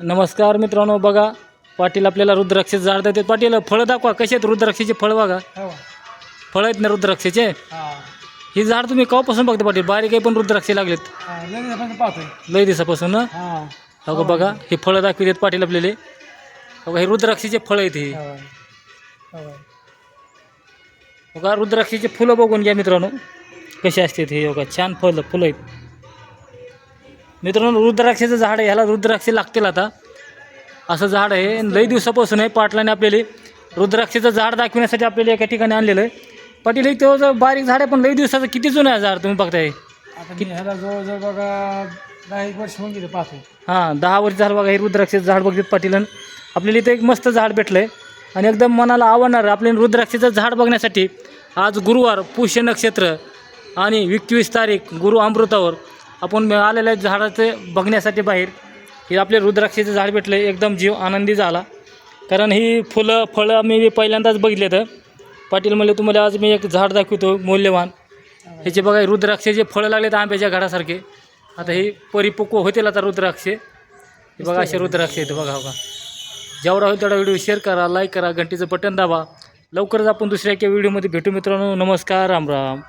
नमस्कार मित्रांनो बघा पाटील आपल्याला रुद्राक्षाचं झाड देतात. पाटील फळं दाखवा कसे आहेत रुद्राक्षाचे फळं बघा. हो. फळं आहेत ना रुद्राक्षाचे? हा. झाड तुम्ही केव्हापासून बघता पाटील? बारीक आहे पण रुद्राक्षे लागलेत. हा लय दिवसापासून ना का बघा हे फळं दाखवितात पाटील आपल्याला. का हे रुद्राक्षाचे फळं आहेत हे. हो. हो. का रुद्राक्षाचे फुलं बघून घ्या मित्रांनो. कसे असतात हे का छान फुलं फुलं आहेत. मित्रांनो रुद्राक्षाचं झाड आहे ह्याला रुद्राक्षे लागतील आता. असं झाड आहे. आणि लई दिवसापासून आहे पाटलाने आपल्याला रुद्राक्षाचं झाड दाखविण्यासाठी आपल्याला एका ठिकाणी आणलेलं आहे. पाटील तेव्हा जर बारीक झाड आहे पण लई दिवसाचं किती जुनं आहे झाड तुम्ही बघताय? आता मी ह्याला जवळजवळ बघा दहा एक वर्ष होऊन गेले हां दहा वर्ष झाड बघा हे रुद्राक्षाचं झाड बघतात पाटीलन. आपल्याला इथं एक मस्त झाड भेटलं आहे आणि एकदम मनाला आवडणारं आपल्याला रुद्राक्षाचं झाड बघण्यासाठी आज गुरुवार पुष्य नक्षत्र आणि एकवीस तारीख गुरु अमृतावर. आपण मिळालेल्या झाडाचे बघण्यासाठी बाहेर. हे आपले रुद्राक्षाचं झाड भेटलं एकदम जीव आनंदी झाला. कारण ही फुलं फळं मी पहिल्यांदाच बघितले तर पाटील म्हणले तुम्हाला आज मी एक झाड दाखवतो मौल्यवान. ह्याचे बघा रुद्राक्षाचे फळं लागलेत आंब्याच्या घडासारखे. आता हे परिपक्व होतील आता रुद्राक्षे. हे बघा असे रुद्राक्ष आहेत बघा बघा. जेवढा होईल तेवढा व्हिडिओ शेअर करा लाईक करा घंटीचं बटन दाबा. लवकरच आपण दुसऱ्या एका व्हिडिओमध्ये भेटू मित्रांनो. नमस्कार राम राम.